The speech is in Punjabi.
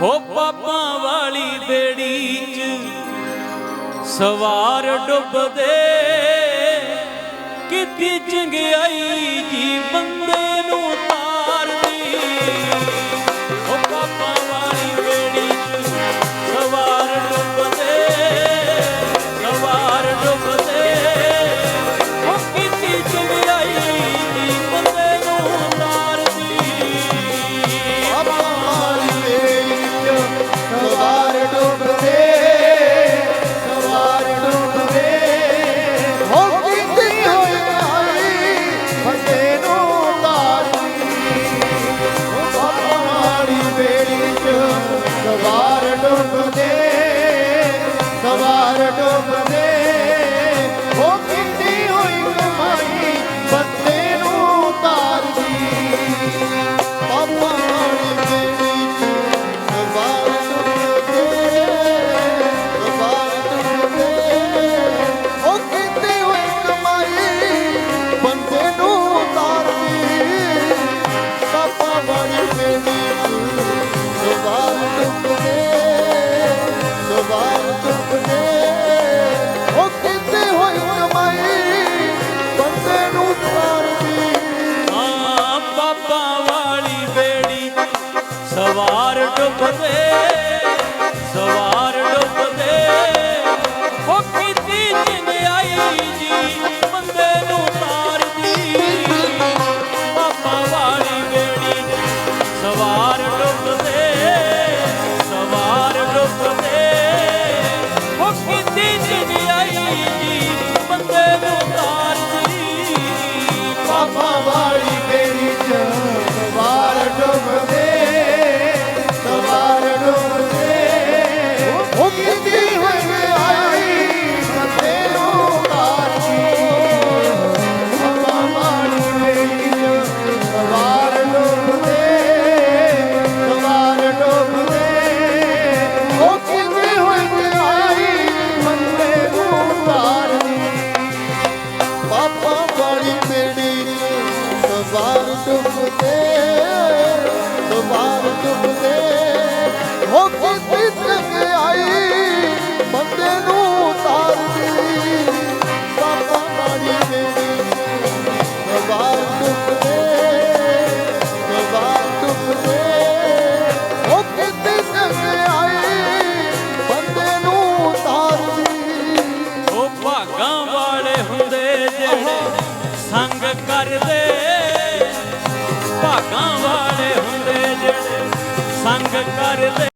ਹੋ ਪਾਪਾਂ ਵਾਲੀ ਬੇੜੀ 'ਚ ਸਵਾਰ ਡੁੱਬਦੇ। ਕਿਤੇ ਚੰਗਿਆਈ ਜੀ ਬੰਦੇ ਸਵਾਰ ਡੁੱਬਦੇ ਸਵਾਰ ਡੁੱਬਦੇ। ભગવે ਡੁੱਬਦੇ ਆਈ ਬੰਦੇ ਨੂੰ ਉਤਾਰਦੀ ਬਾਬਾ ਮਾੜੀ ਦੇਵੀ ਆਈ ਬੰਦੇ ਨੂੰ ਉਤਾਰਦੀ ਭਾਗਾਂ ਵਾਲੇ ਹੁੰਦੇ ਸੰਗ ਕਰਦੇ कर ले